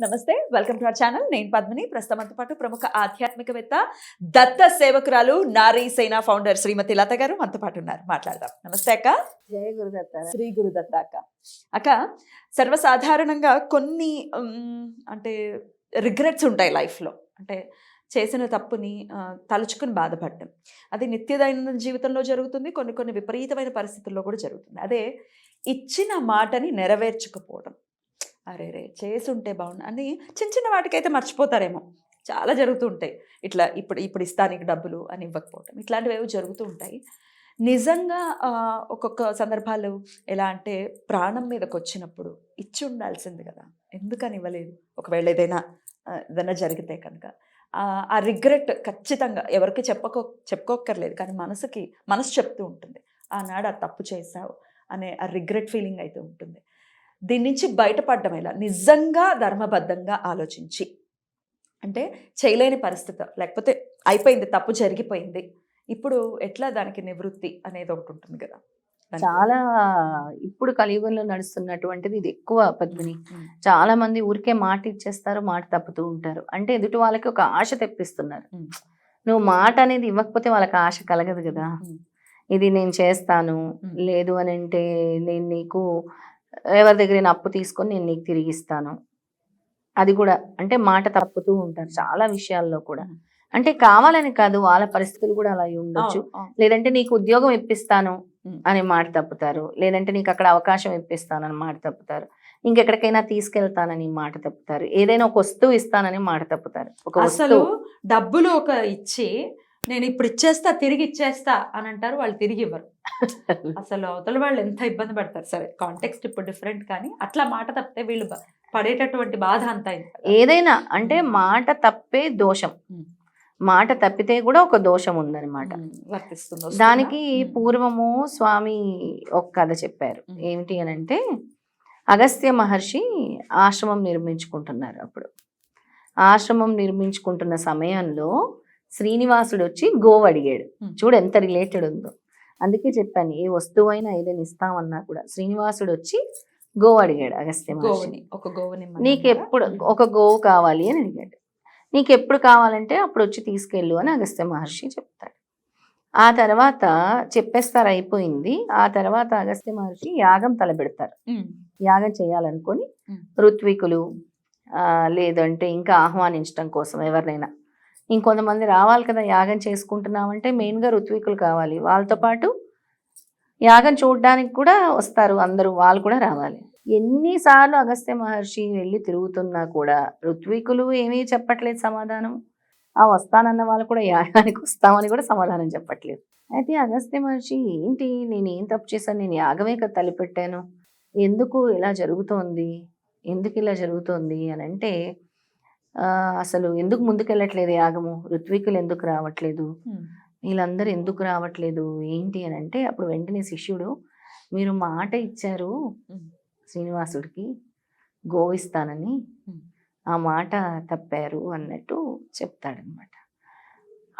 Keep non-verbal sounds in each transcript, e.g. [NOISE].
నమస్తే welcome to our channel నేను పద్మిని. ప్రస్తుతంతో పాటు ప్రముఖ ఆధ్యాత్మికవేత్త దత్త సేవకురాలు నారీ సేన ఫౌండర్ శ్రీమతి లత గారు మనతో పాటు ఉన్నారు. మాట్లాడదాం. నమస్తే అక్క. జయ గురుదత్త. శ్రీ గురుదత్త అక్క. అక్క సర్వసాధారణంగా కొన్ని అంటే రిగ్రెట్స్ ఉంటాయి లైఫ్లో అంటే చేసిన తప్పుని తలుచుకుని బాధపడడం. అది నిత్య దైనందిన జీవితంలో జరుగుతుంది కొన్ని కొన్ని విపరీతమైన పరిస్థితుల్లో కూడా జరుగుతుంది. అదే ఇచ్చిన మాటని నెరవేర్చకపోవడం. అరే రే చేసుంటే బాగుండు అని చిన్న చిన్న వాటికైతే మర్చిపోతారేమో. చాలా జరుగుతూ ఉంటాయి. ఇట్లా ఇప్పుడు ఇప్పుడు ఇస్తానికి డబ్బులు అని ఇవ్వకపోవటం. ఇట్లాంటివి ఏవో జరుగుతూ ఉంటాయి. నిజంగా ఒక్కొక్క సందర్భాలు ఎలా అంటే ప్రాణం మీదకి వచ్చినప్పుడు ఇచ్చి ఉండాల్సింది కదా. ఎందుకని ఇవ్వలేదు? ఒకవేళ ఏదైనా ఏదైనా జరిగితే కనుక. ఆ, రిగ్రెట్ ఖచ్చితంగా ఎవరికి చెప్పకో చెప్పుకోక్కర్లేదు. కానీ మనసుకి మనసు చెప్తూ ఉంటుంది. ఆనాడు ఆ తప్పు చేశావు అనే ఆ రిగ్రెట్ ఫీలింగ్ అయితే ఉంటుంది. దీని నుంచి బయటపడడం ఎలా? నిజంగా ధర్మబద్ధంగా ఆలోచించి. అంటే చేయలేని పరిస్థితి. లేకపోతే అయిపోయింది తప్పు జరిగిపోయింది. ఇప్పుడు ఎట్లా దానికి నివృత్తి అనేది ఒకటి ఉంటుంది కదా. చాలా ఇప్పుడు కలియుగంలో నడుస్తున్నటువంటిది ఇది ఎక్కువ పద్మిని. చాలా మంది ఊరికే మాట ఇచ్చేస్తారు మాట తప్పుతూ ఉంటారు. అంటే ఎదుటి వాళ్ళకి ఒక ఆశ తెప్పిస్తున్నారు. నువ్వు మాట అనేది ఇవ్వకపోతే వాళ్ళకి ఆశ కలగదు కదా. ఇది నేను చేస్తాను. లేదు అని అంటే నేను నీకు ఎవరి దగ్గర నేను అప్పు తీసుకొని నేను నీకు తిరిగి ఇస్తాను. అది కూడా అంటే మాట తప్పుతూ ఉంటారు చాలా విషయాల్లో కూడా. అంటే కావాలని కాదు వాళ్ళ పరిస్థితులు కూడా అలా ఉండొచ్చు. లేదంటే నీకు ఉద్యోగం ఇప్పిస్తాను. అని మాట తప్పుతారు. లేదంటే నీకు అక్కడ అవకాశం ఇప్పిస్తానని మాట తప్పుతారు. ఇంకెక్కడికైనా తీసుకెళ్తానని మాట తప్పుతారు. ఏదైనా ఒక వస్తువు ఇస్తానని మాట తప్పుతారు. ఒక అసలు వస్తువు. డబ్బులు ఒక ఇచ్చి నేను ఇప్పుడు ఇచ్చేస్తా తిరిగి ఇచ్చేస్తా అని అంటారు వాళ్ళు తిరిగి ఇవ్వరు [LAUGHS] అసలు అవతల వాళ్ళు ఎంత ఇబ్బంది పడతారు సరే కాంటెక్స్ట్ ఇప్పుడు డిఫరెంట్ కానీ అట్లా మాట తప్పితే వీళ్ళు పడేటటువంటి బాధ అంతా. ఏదైనా అంటే మాట తప్పే దోషం. మాట తప్పితే కూడా ఒక దోషం ఉందన్నమాట? దానికి. పూర్వము స్వామి ఒక కథ చెప్పారు. ఏమిటి అని అంటే అగస్త్య మహర్షి ఆశ్రమం నిర్మించుకుంటున్నారు అప్పుడు ఆశ్రమం నిర్మించుకుంటున్న సమయంలో శ్రీనివాసుడు వచ్చి గోవు అడిగాడు. చూడు ఎంత రిలేటెడ్ ఉందో అందుకే చెప్పాను ఏ వస్తువైనా ఏదైనా ఇస్తామన్నా కూడా శ్రీనివాసుడు వచ్చి గోవు అడిగాడు అగస్త్య మహర్షి గోవుని ఒక గోవుని నీకు? ఎప్పుడు. ఒక గోవు కావాలి అని అడిగాడు నీకు ఎప్పుడు కావాలంటే అప్పుడు వచ్చి తీసుకెళ్ళు అని అగస్త్య మహర్షి చెప్తాడు ఆ తర్వాత చెప్పేస్తారు అయిపోయింది ఆ తర్వాత అగస్త్య మహర్షి యాగం తలబెడతారు. యాగం చేయాలనుకొని. ఋత్వికులు లేదంటే ఇంకా ఆహ్వానించడం కోసం ఎవరినైనా ఇంకొంతమంది రావాలి కదా యాగం చేసుకుంటున్నామంటే మెయిన్గా ఋత్వికులు కావాలి. వాళ్ళతో పాటు యాగం చూడడానికి కూడా వస్తారు అందరూ వాళ్ళు కూడా రావాలి. ఎన్నిసార్లు అగస్త్య మహర్షి వెళ్ళి తిరుగుతున్నా కూడా ఋత్వికులు ఏమీ చెప్పట్లేదు సమాధానం. ఆ వస్తానన్న వాళ్ళు కూడా యాగానికి వస్తామని కూడా సమాధానం చెప్పట్లేదు. అయితే అగస్త్య మహర్షి ఏంటి? నేను ఏం తప్పు చేశాను? నేను యాగమే కదా తలపెట్టాను. ఎందుకు? ఇలా జరుగుతోంది? ఎందుకు ఇలా జరుగుతోంది? అని అంటే అసలు ఎందుకు ముందుకెళ్ళట్లేదు యాగము ఋత్వికులు ఎందుకు రావట్లేదు. వీళ్ళందరూ ఎందుకు రావట్లేదు? ఏంటి అని అంటే అప్పుడు వెంటనే శిష్యుడు మీరు మాట ఇచ్చారు. శ్రీనివాసుడికి గోవిస్తానని. ఆ మాట తప్పారు అన్నట్టు చెప్తాడనమాట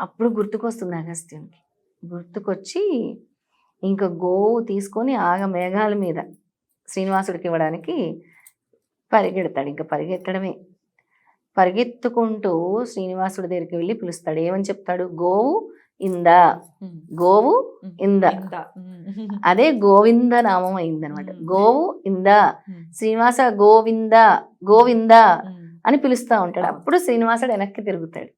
అప్పుడు గుర్తుకొస్తుంది అగస్త్యునికి. గుర్తుకొచ్చి ఇంకా గోవు తీసుకొని ఆగ మేఘాల మీద శ్రీనివాసుడికి ఇవ్వడానికి పరిగెడతాడు. ఇంకా పరిగెత్తడమే. పరిగెత్తుకుంటూ శ్రీనివాసుడి దగ్గరికి వెళ్ళి పిలుస్తాడు ఏమని చెప్తాడు గోవు ఇందా. గోవు. ఇంద. [LAUGHS] అదే గోవింద నామం అయిందనమాట మ్మ్. గోవు ఇందా. శ్రీనివాస గోవింద గోవింద. అని పిలుస్తా ఉంటాడు. అప్పుడు శ్రీనివాసుడు వెనక్కి తిరుగుతాడు.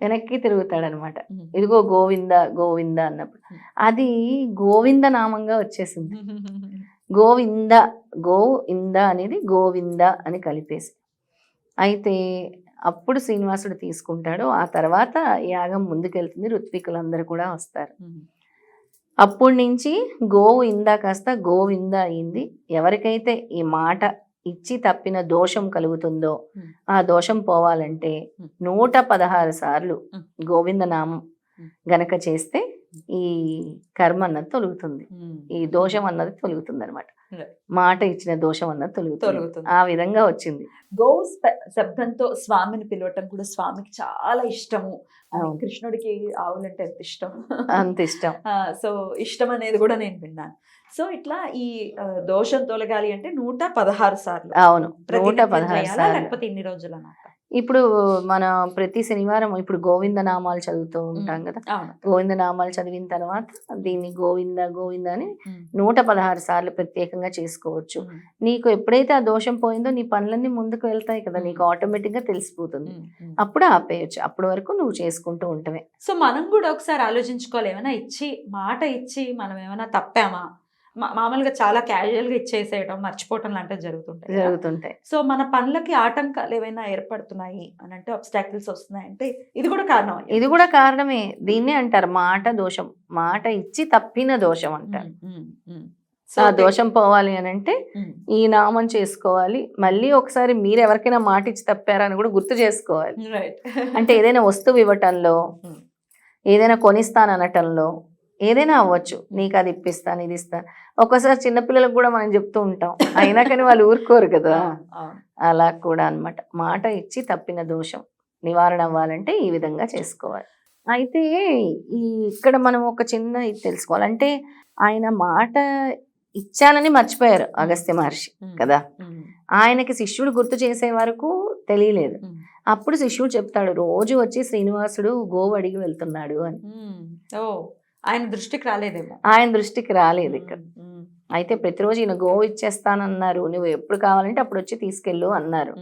వెనక్కి తిరుగుతాడు అనమాట. ఇదిగో గోవింద గోవింద అన్నప్పుడు. అది గోవింద నామంగా వచ్చేసింది [LAUGHS] గోవింద గోవు ఇంద అనేది గోవింద అని కలిపేసి అయితే అప్పుడు శ్రీనివాసుడు తీసుకుంటాడు ఆ తర్వాత యాగం ముందుకెళ్తుంది ఋత్వికులందరూ కూడా వస్తారు. అప్పటి నుంచి గోవు ఇందా కాస్త గోవింద అయింది ఎవరికైతే ఈ మాట ఇచ్చి తప్పిన దోషం కలుగుతుందో. ఆ దోషం పోవాలంటే. నూట పదహారు సార్లు. గోవింద నామం Hmm. గనక చేస్తే ఈ కర్మ అన్నది తొలుగుతుంది. ఈ దోషం అన్నది తొలుగుతుంది అనమాట. మాట ఇచ్చిన దోషం అన్నది తొలుగుతుంది. ఆ విధంగా వచ్చింది. స్ప- శబ్దంతో స్వామిని పిలవటం కూడా స్వామికి చాలా ఇష్టము. కృష్ణుడికి ఆవులంటే ఎంత ఇష్టం? అంత ఇష్టం. సో ఇష్టం అనేది కూడా నేను విన్నాను. సో ఇట్లా ఈ దోషం తొలగాలి అంటే నూట పదహారు సార్లు. అవును. నూట పదహారు లేకపోతే ఇన్ని రోజులు అన్నమాట ఇప్పుడు మన ప్రతి శనివారం ఇప్పుడు గోవింద నామాలు చదువుతూ ఉంటాం కదా. గోవింద నామాలు చదివిన తర్వాత దీన్ని గోవింద గోవింద అని నూట పదహారు సార్లు ప్రత్యేకంగా చేసుకోవచ్చు. నీకు ఎప్పుడైతే ఆ దోషం పోయిందో నీ పనులన్నీ ముందుకు వెళ్తాయి కదా. నీకు ఆటోమేటిక్గా తెలిసిపోతుంది. అప్పుడు ఆపేయచ్చు. అప్పటి వరకు నువ్వు చేసుకుంటూ ఉంటవే. సో మనం కూడా ఒకసారి ఆలోచించుకోవాలి. ఏమైనా ఇచ్చి మాట ఇచ్చి మనం ఏమైనా తప్పామా? మామూలుగా చాలా క్యాజువల్గా ఇచ్చేసేయడం మర్చిపోవటం లాంటివి జరుగుతుంటాయి. జరుగుతుంటాయి. సో మన పనులకి ఆటంకాలు ఏమైనా ఏర్పడుతున్నాయి అని అంటే అబ్స్టాకిల్స్ వస్తున్నాయి అంటే ఇది కూడా కారణం ఇది కూడా కారణమే. దీన్నే అంటారు మాట దోషం. మాట ఇచ్చి తప్పిన దోషం అంటారు. ఆ దోషం పోవాలి అని అంటే ఈ నామం చేసుకోవాలి. మళ్ళీ ఒకసారి మీరు ఎవరికైనా మాట ఇచ్చి తప్పారా అని కూడా గుర్తు చేసుకోవాలి. అంటే ఏదైనా వస్తువు ఇవ్వటంలో. ఏదైనా కొనిస్తాననటంలో ఏదైనా అవ్వచ్చు. నీకు అది ఇప్పిస్తాను ఇది ఇస్తాను ఒక్కోసారి చిన్నపిల్లలకు కూడా మనం చెప్తూ ఉంటాం. అయినా కానీ వాళ్ళు ఊరుకోరు కదా. అలా కూడా అన్నమాట. మాట ఇచ్చి తప్పిన దోషం నివారణ అవ్వాలంటే ఈ విధంగా చేసుకోవాలి. అయితే ఈ ఇక్కడ మనం ఒక చిన్న ఇది తెలుసుకోవాలి. అంటే ఆయన మాట ఇచ్చానని మర్చిపోయారు అగస్త్య మహర్షి కదా. ఆయనకి శిష్యుడు గుర్తు చేసే వరకు తెలియలేదు. అప్పుడు శిష్యుడు చెప్తాడు రోజు వచ్చి శ్రీనివాసుడు గోవు అడిగి వెళ్తున్నాడు అని. ఆయన దృష్టికి రాలేదేమో. ఆయన దృష్టికి రాలేదు ఇక్కడ. అయితే ప్రతిరోజు ఈయన గోవు ఇచ్చేస్తానన్నారు. నువ్వు ఎప్పుడు కావాలంటే అప్పుడు వచ్చి తీసుకెళ్ళు అన్నారు.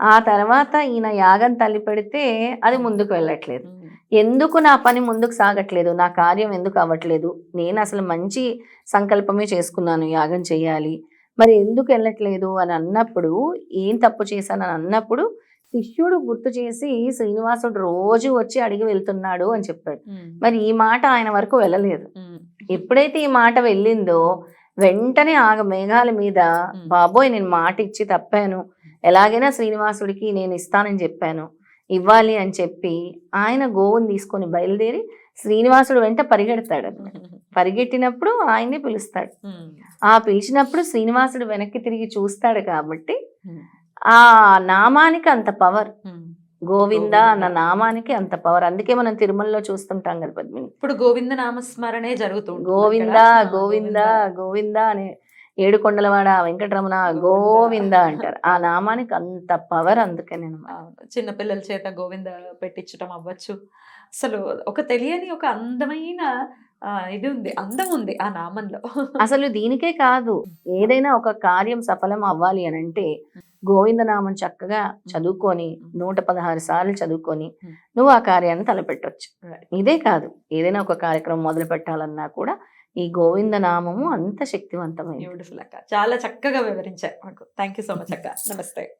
ఆ తర్వాత ఈయన యాగం తల్లి పెడితే అది ముందుకు వెళ్ళట్లేదు. ఎందుకు నా పని ముందుకు సాగట్లేదు? నా కార్యం ఎందుకు అవ్వట్లేదు? నేను అసలు మంచి సంకల్పమే చేసుకున్నాను యాగం చేయాలి. మరి ఎందుకు వెళ్ళట్లేదు? అని అన్నప్పుడు ఏం తప్పు చేశానని అన్నప్పుడు శిష్యుడు గుర్తు చేసి శ్రీనివాసుడు రోజు వచ్చి అడిగి వెళ్తున్నాడు అని చెప్పాడు. మరి ఈ మాట ఆయన వరకు వెళ్ళలేదు. ఎప్పుడైతే ఈ మాట వెళ్ళిందో వెంటనే ఆగ మేఘాల మీద. బాబోయ్ నేను మాట ఇచ్చి తప్పాను. ఎలాగైనా శ్రీనివాసుడికి నేను ఇస్తానని చెప్పాను. ఇవ్వాలి అని చెప్పి ఆయన గోవుని తీసుకొని బయలుదేరి శ్రీనివాసుడు వెంట పరిగెడతాడు [LAUGHS] పరిగెట్టినప్పుడు ఆయన్ని పిలుస్తాడు. ఆ పిలిచినప్పుడు శ్రీనివాసుడు వెనక్కి తిరిగి చూస్తాడు కాబట్టి ఆ నామానికి అంత పవర్. గోవింద అన్న. నామానికి అంత పవర్. అందుకే మనం తిరుమలలో చూస్తుంటాం కదా పద్మిని. ఇప్పుడు గోవింద నామస్మరణే జరుగుతుంది గోవింద గోవింద గోవింద. అని ఏడు కొండలవాడ వెంకటరమణ గోవింద అంటారు. ఆ నామానికి అంత పవర్ అందుకని చిన్న పిల్లల చేత గోవింద పెట్టించటం అవ్వచ్చు. అసలు ఒక తెలియని ఒక అందమైన ఇది ఉంది అందం ఉంది ఆ నామంలో. అసలు దీనికే కాదు. ఏదైనా ఒక కార్యం సఫలం అవ్వాలి అని అంటే గోవింద నామం చక్కగా చదువుకొని నూట పదహారు సార్లు చదువుకొని నువ్వు ఆ కార్యాన్ని తలపెట్టొచ్చు. Right. ఇదే కాదు. ఏదైనా ఒక కార్యక్రమం మొదలు పెట్టాలన్నా కూడా ఈ గోవింద నామము అంత అక్క. చాలా చక్కగా వివరించారు థ్యాంక్ యూ సో మచ్ అక్క. నమస్తే.